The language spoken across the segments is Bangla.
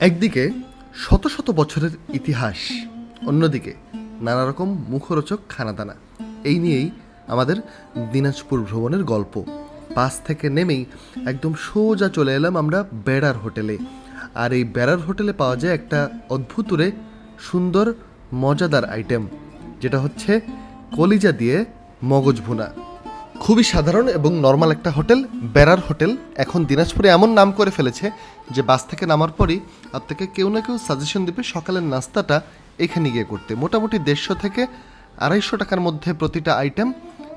একদিকে শত শত বছরের ইতিহাস, অন্যদিকে নানা রকম মুখরোচক খানাদানা। এই নিয়েই আমাদের দিনাজপুর ভ্রমণের গল্প। বাস থেকে নেমেই একদম সোজা চলে এলাম আমরা বেড়ার হোটেলে। আর এই বেড়ার হোটেলে পাওয়া যায় একটা অদ্ভুতুরে সুন্দর, মজাদার আইটেম, যেটা হচ্ছে কলিজা দিয়ে মগজ ভুনা। খুবই সাধারণ এবং নর্মাল একটা হোটেল, বেড়ার হোটেল, এখন দিনাজপুরে এমন নাম করে ফেলেছে যে বাস থেকে নামার পরই আপনাকে কেউ না কেউ সাজেশন দেবে সকালের নাস্তাটা এখানে গিয়ে করতে। মোটামুটি দেড়শো থেকে আড়াইশো টাকার মধ্যে প্রতিটা আইটেম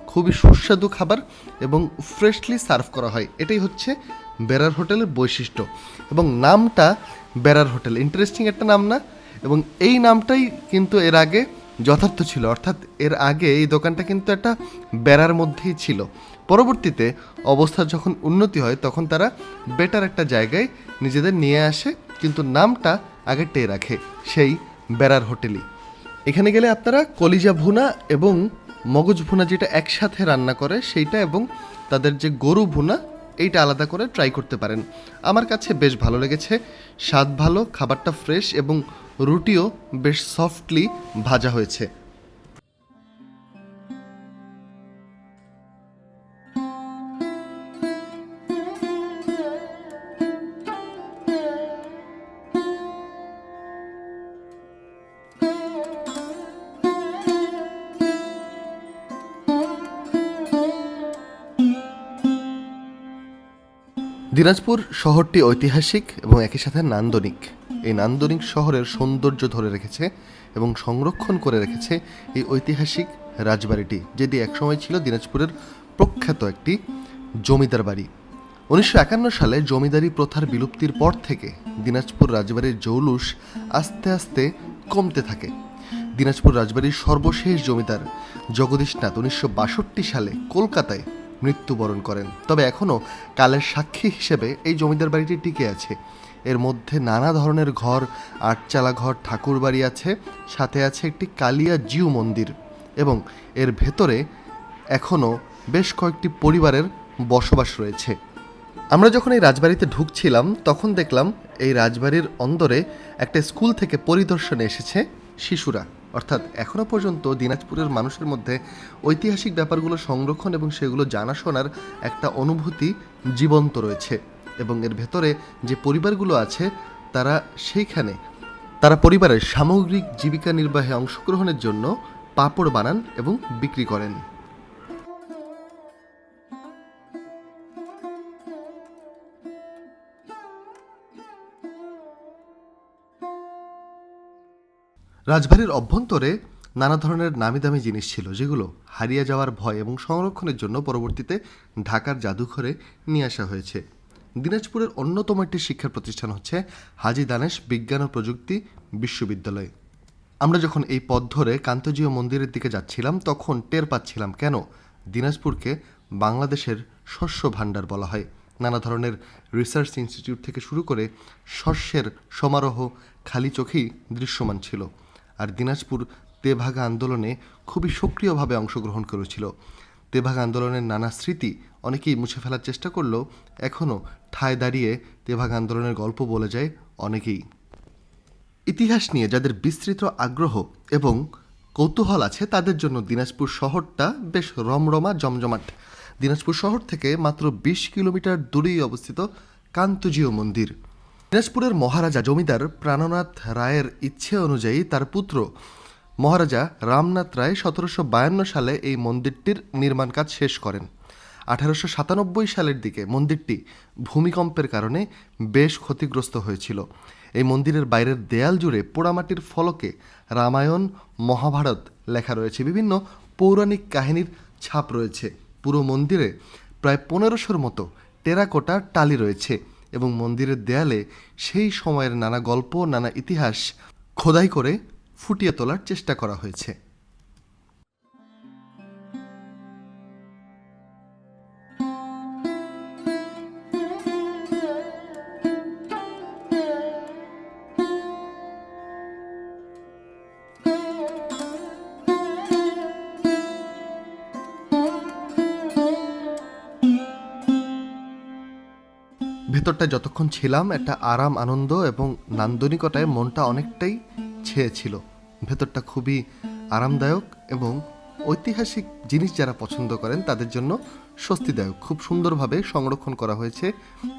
খুবই সুস্বাদু খাবার এবং ফ্রেশলি সার্ভ করা হয়। এটাই হচ্ছে বেড়ার হোটেলের বৈশিষ্ট্য। এবং নামটা বেড়ার হোটেল। ইন্টারেস্টিং একটা নাম না? এবং এই নামটাই কিন্তু এর আগে যথার্থ ছিল। অর্থাৎ এর আগে এই দোকানটা কিন্তু একটা বেড়ার মধ্যেই ছিল। পরবর্তীতে অবস্থা যখন উন্নতি হয়, তখন তারা বেটার একটা জায়গায় নিজেদের নিয়ে আসে, কিন্তু নামটা আগেরটাই রাখে, সেই বেড়ার হোটেলই। এখানে গেলে আপনারা কলিজা ভুনা এবং মগজ ভুনা যেটা একসাথে রান্না করে, সেইটা এবং তাদের যে গরু ভুনা, এইটা আলাদা করে ট্রাই করতে পারেন। আমার কাছে বেশ ভালো লেগেছে, স্বাদ ভালো, খাবারটা ফ্রেশ এবং রুটিও বেশ সফটলি ভাজা হয়েছে। দিনাজপুর শহরটি ঐতিহাসিক এবং একই সাথে নান্দনিক। এই নান্দনিক শহরের সৌন্দর্য ধরে রেখেছে এবং সংরক্ষণ করে রেখেছে এই ঐতিহাসিক রাজবাড়িটি, যেটি একসময় ছিল দিনাজপুরের প্রখ্যাত একটি জমিদার বাড়ি। উনিশশো একান্ন সালে জমিদারি প্রথার বিলুপ্তির পর থেকে দিনাজপুর রাজবাড়ির জৌলুস আস্তে আস্তে কমতে থাকে। দিনাজপুর রাজবাড়ির সর্বশেষ জমিদার জগদীশনাথ উনিশশো বাষট্টি সালে কলকাতায় মৃত্যুবরণ করেন। তবে এখনও কালের সাক্ষী হিসেবে এই জমিদার বাড়িটি টিকে আছে। এর মধ্যে নানা ধরনের ঘর, আটচালা ঘর ঠাকুর বাড়ি আছে, সাথে আছে একটি কালিয়া জিউ মন্দির এবং এর ভেতরে এখনও বেশ কয়েকটি পরিবারের বসবাস রয়েছে। আমরা যখন এই রাজবাড়িতে ঢুকছিলাম, তখন দেখলাম এই রাজবাড়ির অন্দরে একটা স্কুল থেকে পরিদর্শনে এসেছে শিশুরা। অর্থাৎ এখনও পর্যন্ত দিনাজপুরের মানুষের মধ্যে ঐতিহাসিক ব্যাপারগুলো সংরক্ষণ এবং সেগুলো জানাশোনার একটা অনুভূতি জীবন্ত রয়েছে। এবং এর ভেতরে যে পরিবারগুলো আছে, তারা সেইখানে, তারা পরিবারের সামগ্রিক জীবিকা নির্বাহে অংশগ্রহণের জন্য পাপড় বানান এবং বিক্রি করেন। রাজবাড়ির অভ্যন্তরে নানা ধরনের নামি দামি জিনিস ছিল, যেগুলো হারিয়ে যাওয়ার ভয় এবং সংরক্ষণের জন্য পরবর্তীতে ঢাকার জাদুঘরে নিয়ে আসা হয়েছে। দিনাজপুরের অন্যতম একটি শিক্ষা প্রতিষ্ঠান হচ্ছে হাজি দানেশ বিজ্ঞান ও প্রযুক্তি বিশ্ববিদ্যালয়। আমরা যখন এই পথ ধরে কান্তজীয় মন্দিরের দিকে যাচ্ছিলাম, তখন টের পাচ্ছিলাম কেন দিনাজপুরকে বাংলাদেশের শস্য ভাণ্ডার বলা হয়। নানা ধরনের রিসার্চ ইনস্টিটিউট থেকে শুরু করে শস্যের সমারোহ খালি চোখেই দৃশ্যমান ছিল। আর দিনাজপুর তেভাগা আন্দোলনে খুবই সক্রিয়ভাবে অংশগ্রহণ করেছিল। তেভাগা আন্দোলনের নানা স্মৃতি অনেকেই মুছে ফেলার চেষ্টা করলেও এখনও ঠায় দাঁড়িয়ে তেভাগা আন্দোলনের গল্প বলে যায় অনেকেই। ইতিহাস নিয়ে যাদের বিস্তৃত আগ্রহ এবং কৌতূহল আছে, তাদের জন্য দিনাজপুর শহরটা বেশ রমরমা জমজমাট। দিনাজপুর শহর থেকে মাত্র বিশ কিলোমিটার দূরেই অবস্থিত কান্তজীয় মন্দির। দিনাজপুরের মহারাজা জমিদার প্রাণনাথ রায়ের ইচ্ছে অনুযায়ী তার পুত্র মহারাজা রামনাথ রায় সতেরোশো বায়ান্ন সালে এই মন্দিরটির নির্মাণ কাজ শেষ করেন। আঠারোশো সাতানব্বই সালের দিকে মন্দিরটি ভূমিকম্পের কারণে বেশ ক্ষতিগ্রস্ত হয়েছিল। এই মন্দিরের বাইরের দেয়াল জুড়ে পোড়ামাটির ফলকে রামায়ণ, মহাভারত লেখা রয়েছে। বিভিন্ন পৌরাণিক কাহিনীর ছাপ রয়েছে। পুরো মন্দিরে প্রায় পনেরোশোর মতো টেরাকোটা টালি রয়েছে। এবং মন্দিরের দেয়ালে সেই সময়ের নানা গল্প, নানা ইতিহাস খোদাই করে ফুটিয়ে তোলার চেষ্টা করা হয়েছে। ভেতরটা যতক্ষণ ছিলাম, একটা আরাম, আনন্দ এবং নান্দনিকতায় মনটা অনেকটাই ছেয়েছিল। ভেতরটা খুবই আরামদায়ক এবং ঐতিহাসিক জিনিস যারা পছন্দ করেন, তাদের জন্য স্বস্তিদায়ক। খুব সুন্দরভাবে সংরক্ষণ করা হয়েছে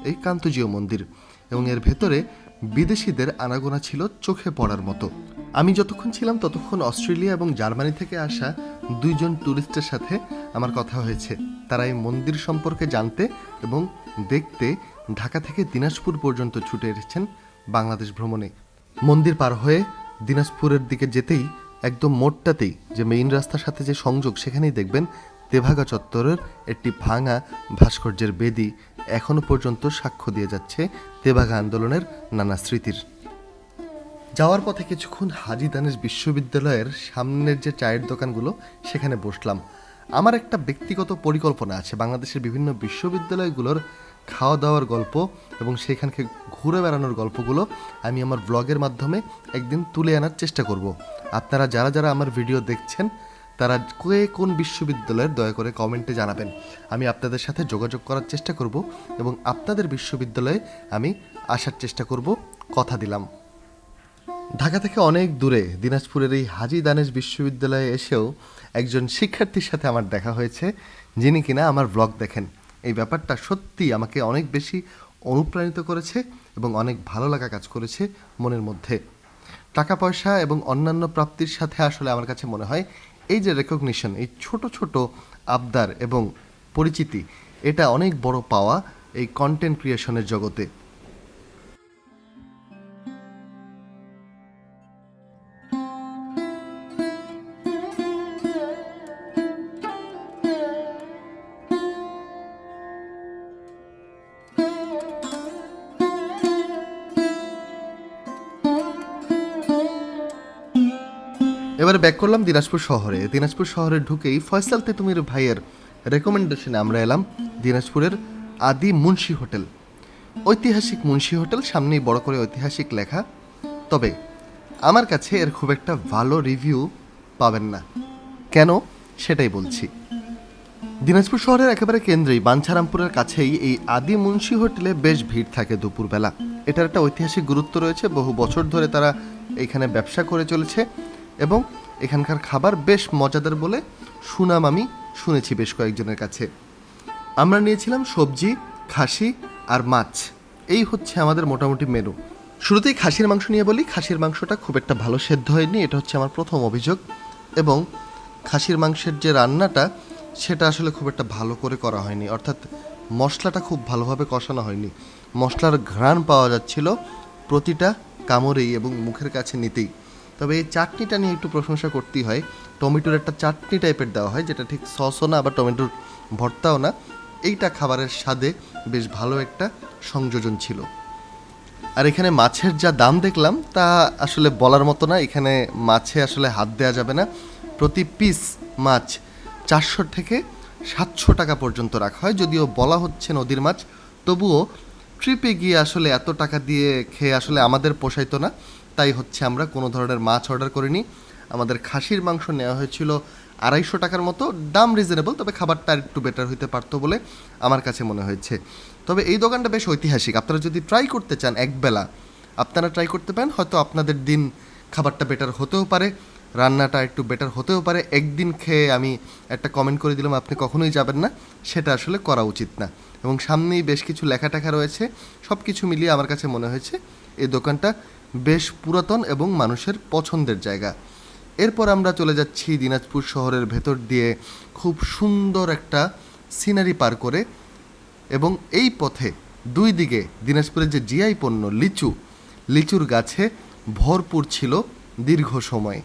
এই কান্তজীয় মন্দির এবং এর ভেতরে বিদেশিদের আনাগোনা ছিল চোখে পড়ার মতো। আমি যতক্ষণ ছিলাম, ততক্ষণ অস্ট্রেলিয়া এবং জার্মানি থেকে আসা দুইজন ট্যুরিস্টের সাথে আমার কথা হয়েছে। তারা এই মন্দির সম্পর্কে জানতে এবং দেখতে ঢাকা থেকে দিনাজপুর পর্যন্ত ছুটে এসেছেন বাংলাদেশ ভ্রমণে। মন্দির পার হয়ে দিনাজপুরের দিকে যেতেই, একদম মোড়টাতেই যে মেইন রাস্তার সাথে যে সংযোগ, সেখানেই দেখবেন তেভাগা চত্বরের একটি ভাঙা ভাস্কর্যের বেদি এখনও পর্যন্ত সাক্ষ্য দিয়ে যাচ্ছে তেভাগা আন্দোলনের নানা স্মৃতির। যাওয়ার পথে কিছুক্ষণ হাজি দানেশ বিশ্ববিদ্যালয়ের সামনের যে চায়ের দোকানগুলো, সেখানে বসলাম। আমার একটা ব্যক্তিগত পরিকল্পনা আছে। বাংলাদেশের বিভিন্ন বিশ্ববিদ্যালয়গুলোর খাওয়া দাওয়ার গল্প এবং সেখানকে ঘুরে বেড়ানোর গল্পগুলো আমি আমার ব্লগের মাধ্যমে একদিন তুলে আনার চেষ্টা করব। আপনারা যারা যারা আমার ভিডিও দেখছেন, তারা কে কোন বিশ্ববিদ্যালয়ের দয়া করে কমেন্টে জানাবেন। আমি আপনাদের সাথে যোগাযোগ করার চেষ্টা করব এবং আপনাদের বিশ্ববিদ্যালয়ে আমি আসার চেষ্টা করব, কথা দিলাম। ঢাকা থেকে অনেক দূরে দিনাজপুরের এই হাজি দানেশ বিশ্ববিদ্যালয়ে এসেও একজন শিক্ষার্থীর সাথে আমার দেখা হয়েছে, যিনি কিনা আমার ব্লগ দেখেন। এই ব্যাপারটা সত্যি আমাকে অনেক বেশি অনুপ্রাণিত করেছে এবং অনেক ভালো লাগা কাজ করেছে মনের মধ্যে। টাকা, পয়সা এবং অন্যান্য প্রাপ্তির সাথে আসলে আমার কাছে মনে হয় এই যে রেকগনিশন এই ছোট ছোট আবদার এবং পরিচিতি, এটা অনেক বড় পাওয়া এই কন্টেন্ট ক্রিয়েশনের জগতে। এবারে ব্যাক করলাম দিনাজপুর শহরে। দিনাজপুর শহরে ঢুকেই ফয়সাল তেতুমির ভাইয়ের রেকমেন্ডেশনে আমরা এলাম দিনাজপুরের আদি মুন্সি হোটেল। ঐতিহাসিক মুন্সি হোটেল, সামনেই বড় করে ঐতিহাসিক লেখা। তবে আমার কাছে এর খুব একটা ভালো রিভিউ পাবেন না। কেন? সেটাই বলছি। দিনাজপুর শহরের একেবারে কেন্দ্রেই বাঞ্ছারামপুরের কাছেই এই আদি মুন্সি হোটেলে বেশ ভিড় থাকে দুপুরবেলা। এটার একটা ঐতিহাসিক গুরুত্ব রয়েছে। বহু বছর ধরে তারা এখানে ব্যবসা করে চলেছে। এবং এখানকার খাবার বেশ মজাদার বলে সুনাম আমি শুনেছি বেশ কয়েকজনের কাছে। আমরা নিয়েছিলাম সবজি, খাসি আর মাছ। এই হচ্ছে আমাদের মোটামুটি মেনু শুরুতেই খাসির মাংস নিয়ে বলি, খাসির মাংসটা খুব একটা ভালো সেদ্ধ হয়নি, এটা হচ্ছে আমার প্রথম অভিযোগ। এবং খাসির মাংসের যে রান্নাটা, সেটা আসলে খুব একটা ভালো করে করা হয়নি। অর্থাৎ মশলাটা খুব ভালোভাবে কষানো হয়নি। মশলার ঘ্রাণ পাওয়া যাচ্ছিল প্রতিটা কামড়েই এবং মুখের কাছে নিতেই। তবে এই চাটনিটা নিয়ে একটু প্রশংসা করতেই হয়। টমেটোর একটা চাটনি টাইপের দেওয়া হয়, যেটা ঠিক সসও না, আবার টমেটোর ভর্তাও না। এইটা খাবারের স্বাদে বেশ ভালো একটা সংযোজন ছিল। আর এখানে মাছের যা দাম দেখলাম, তা আসলে বলার মতো না। এখানে মাছে আসলে হাত দেওয়া যাবে না। প্রতি পিস মাছ চারশো থেকে সাতশো টাকা পর্যন্ত রাখা হয়। যদিও বলা হচ্ছে নদীর মাছ, তবুও ট্রিপে গিয়ে আসলে এত টাকা দিয়ে খেয়ে আসলে আমাদের পোষাইতো না। তাই হচ্ছে আমরা কোনো ধরনের মাছ অর্ডার করিনি। আমাদের খাসির মাংস নেওয়া হয়েছিল আড়াইশো টাকার মতো। দাম রিজনেবল তবে খাবারটা একটু বেটার হইতে পারতো বলে আমার কাছে মনে হয়েছে। তবে এই দোকানটা বেশ ঐতিহাসিক। আপনারা যদি ট্রাই করতে চান একবেলা, আপনারা ট্রাই করতে পারেন। হয়তো আপনাদের দিন খাবারটা বেটার হতেও পারে। রান্নাটা একটু বেটার হতেও পারে। একদিন খেয়ে আমি একটা কমেন্ট করে দিলাম, আপনি কখনোই যাবেন না। সেটা আসলে করা উচিত না। এবং সামনেই বেশ কিছু লেখা টেখা রয়েছে। সব কিছু মিলিয়ে আমার কাছে মনে হয়েছে, এই দোকানটা বেশ পুরাতন এবং মানুষের পছন্দের জায়গা। এরপর আমরা চলে যাচ্ছি দিনাজপুর শহরের ভেতর দিয়ে খুব সুন্দর একটা সিনারি পার করে। এবং এই পথে দুই দিকে দিনাজপুরের যে জিআই পণ্য লিচু, লিচুর গাছে ভরপুর ছিল দীর্ঘ সময়।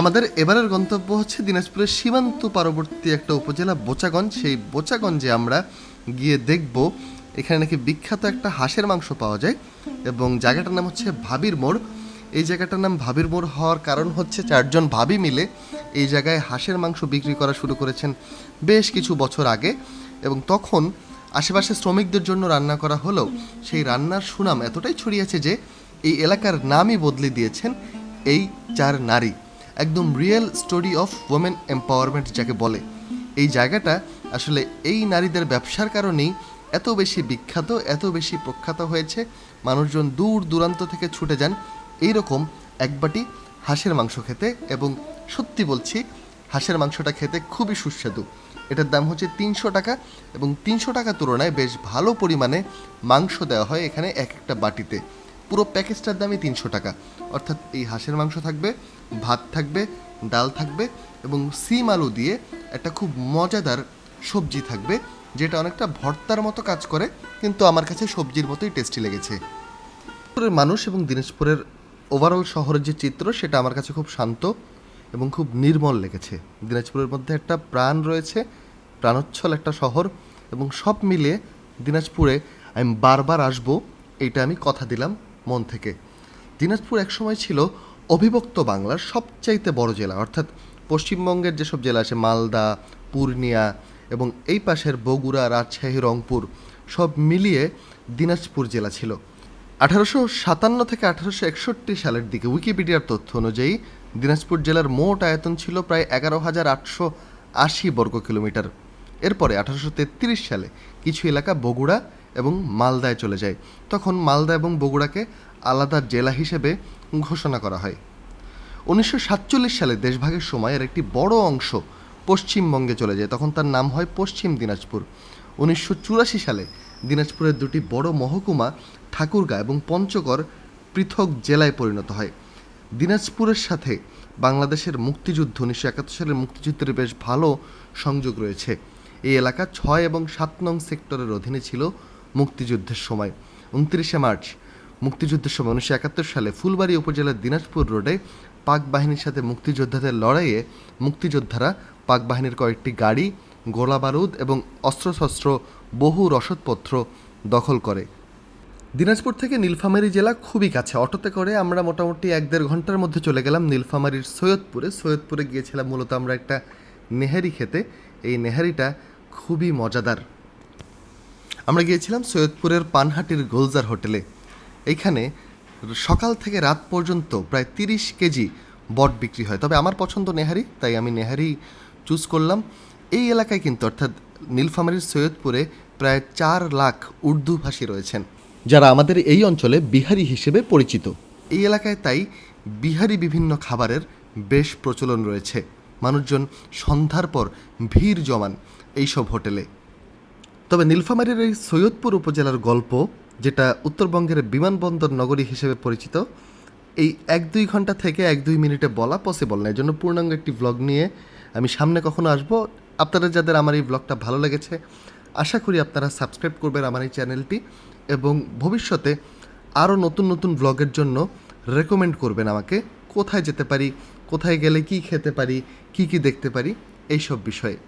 আমাদের এবারের গন্তব্য হচ্ছে দিনাজপুরের সীমান্ত পার্ববর্তী একটা উপজেলা, বোচাগঞ্জ। সেই বোচাগঞ্জে আমরা গিয়ে দেখব এখানে নাকি বিখ্যাত একটা হাঁসের মাংস পাওয়া যায় এবং জায়গাটার নাম হচ্ছে ভাবির মোড়। এই জায়গাটার নাম ভাবির মোড় হওয়ার কারণ হচ্ছে চারজন ভাবি মিলে এই জায়গায় হাঁসের মাংস বিক্রি করা শুরু করেছেন বেশ কিছু বছর আগে এবং তখন আশেপাশে শ্রমিকদের জন্য রান্না করা হলেও সেই রান্নার সুনাম এতটাই ছড়িয়েছে যে এই এলাকার নামই বদলে দিয়েছেন এই চার নারী। একদম real story of women empowerment যাকে বলে। এই জায়গাটা আসলে এই নারীদের ব্যবসার কারণেই এত বেশি বিখ্যাত, এত বেশি প্রখ্যাত হয়েছে। মানুষজন দূর দূরান্ত থেকে ছুটে যান। এই রকম এক বাটি হাঁসের মাংস খেতে এবং সত্যি বলছি, হাঁসের মাংসটা খেতে খুবই সুস্বাদু। এটার দাম হচ্ছে তিনশো টাকা এবং তিনশো টাকা তুলনায় বেশ ভালো পরিমাণে মাংস দেওয়া হয় এখানে এক একটা বাটিতে। পুরো প্যাকেজটার দামই তিনশো টাকা। অর্থাৎ এই হাঁসের মাংস থাকবে, ভাত থাকবে, ডাল থাকবে এবং সিম আলু দিয়ে একটা খুব মজাদার সবজি থাকবে, যেটা অনেকটা ভর্তার মতো কাজ করে, কিন্তু আমার কাছে সবজির মতোই টেস্টি লেগেছে। দিনাজপুরের মানুষ এবং দিনাজপুরের ওভারঅল শহরের যে চিত্র, সেটা আমার কাছে খুব শান্ত এবং খুব নির্মল লেগেছে। দিনাজপুরের মধ্যে একটা প্রাণ রয়েছে, প্রাণোচ্ছল একটা শহর এবং সব মিলিয়ে দিনাজপুরে আমি বারবার আসব, এইটা আমি কথা দিলাম। মন থেকে। দিনাজপুর একসময় ছিল অবিভক্ত বাংলার সবচাইতে বড় জেলা। অর্থাৎ পশ্চিমবঙ্গের যেসব জেলা আছে, মালদা, পূর্ণিয়া এবং এই পাশের বগুড়া, রাজশাহী, রংপুর, সব মিলিয়ে দিনাজপুর জেলা ছিল। আঠারোশো সাতান্ন থেকে আঠারোশো একষট্টি সালের দিকে উইকিপিডিয়ার তথ্য অনুযায়ী দিনাজপুর জেলার মোট আয়তন ছিল প্রায় এগারো হাজার আটশো আশি বর্গ কিলোমিটার এরপরে আঠারোশো তেত্রিশ সালে কিছু এলাকা বগুড়া এবং মালদায় চলে যায়। তখন মালদা এবং বগুড়াকে আলাদা জেলা হিসেবে ঘোষণা করা হয়। উনিশশো সাতচল্লিশ সালে দেশভাগের সময় এর একটি বড় অংশ পশ্চিমবঙ্গে চলে যায়। তখন তার নাম হয় পশ্চিম দিনাজপুর। উনিশশো চুরাশি সালে দিনাজপুরের দুটি বড় মহকুমা ঠাকুরগাঁ এবং পঞ্চগড় পৃথক জেলায় পরিণত হয়। দিনাজপুরের সাথে বাংলাদেশের মুক্তিযুদ্ধ, উনিশশো একাত্তর সালের মুক্তিযুদ্ধের বেশ ভালো সংযোগ রয়েছে। এই এলাকা ছয় এবং সাত নং সেক্টরের অধীনে ছিল মুক্তিযুদ্ধের সময়। উনত্রিশে মার্চ, মুক্তিযুদ্ধের সময় উনিশশো একাত্তর সালে ফুলবাড়ি উপজেলার দিনাজপুর রোডে পাক বাহিনীর সাথে মুক্তিযোদ্ধাদের লড়াইয়ে মুক্তিযোদ্ধারা পাক বাহিনীর কয়েকটি গাড়ি গোলা বারুদ এবং অস্ত্রশস্ত্র, বহু রসদপত্র দখল করে। দিনাজপুর থেকে নীলফামারী জেলা খুবই কাছে। অটোতে করে আমরা মোটামুটি এক দেড় ঘণ্টার মধ্যে চলে গেলাম নীলফামারীর সৈয়দপুরে। সৈয়দপুরে গিয়েছিলাম মূলত আমরা একটা নেহারি খেতে। এই নেহারিটা খুবই মজাদার। আমরা গিয়েছিলাম সৈয়দপুরের পানহাটির গোলজার হোটেলে। এইখানে সকাল থেকে রাত পর্যন্ত প্রায় তিরিশ কেজি বট বিক্রি হয়। তবে আমার পছন্দ নেহারি, তাই আমি নেহারি চুজ করলাম। এই এলাকায় কিন্তু, অর্থাৎ নীলফামারীর সৈয়দপুরে প্রায় চার লাখ উর্দু ভাষী রয়েছেন, যারা আমাদের এই অঞ্চলে বিহারি হিসেবে পরিচিত। এই এলাকায় তাই বিহারি বিভিন্ন খাবারের বেশ প্রচলন রয়েছে। মানুষজন সন্ধ্যার পর ভিড় জমান এইসব হোটেলে। তবে নীলফামারীর এই সৈয়দপুর উপজেলার গল্প, যেটা উত্তরবঙ্গের বিমানবন্দর নগরী হিসেবে পরিচিত, এই এক দুই ঘণ্টা থেকে এক দুই মিনিটে বলা পসিবল না। জন্য পূর্ণাঙ্গ একটি ব্লগ নিয়ে আমি সামনে কখনো আসব। আপনারা যাদের আমার এই ব্লগটা ভালো লেগেছে, আশা করি আপনারা সাবস্ক্রাইব করবেন আমার এই চ্যানেলটি এবং ভবিষ্যতে আরও নতুন নতুন ব্লগের জন্য রেকমেন্ড করবেন আমাকে। কোথায় যেতে পারি, কোথায় গেলে কি খেতে পারি, কি কি দেখতে পারি, এইসব বিষয়ে।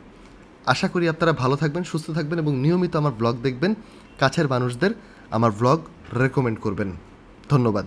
আশা করি আপনারা ভালো থাকবেন, সুস্থ থাকবেন এবং নিয়মিত আমার ব্লগ দেখবেন। কাছের মানুষদের আমার ব্লগ রেকমেন্ড করবেন। ধন্যবাদ।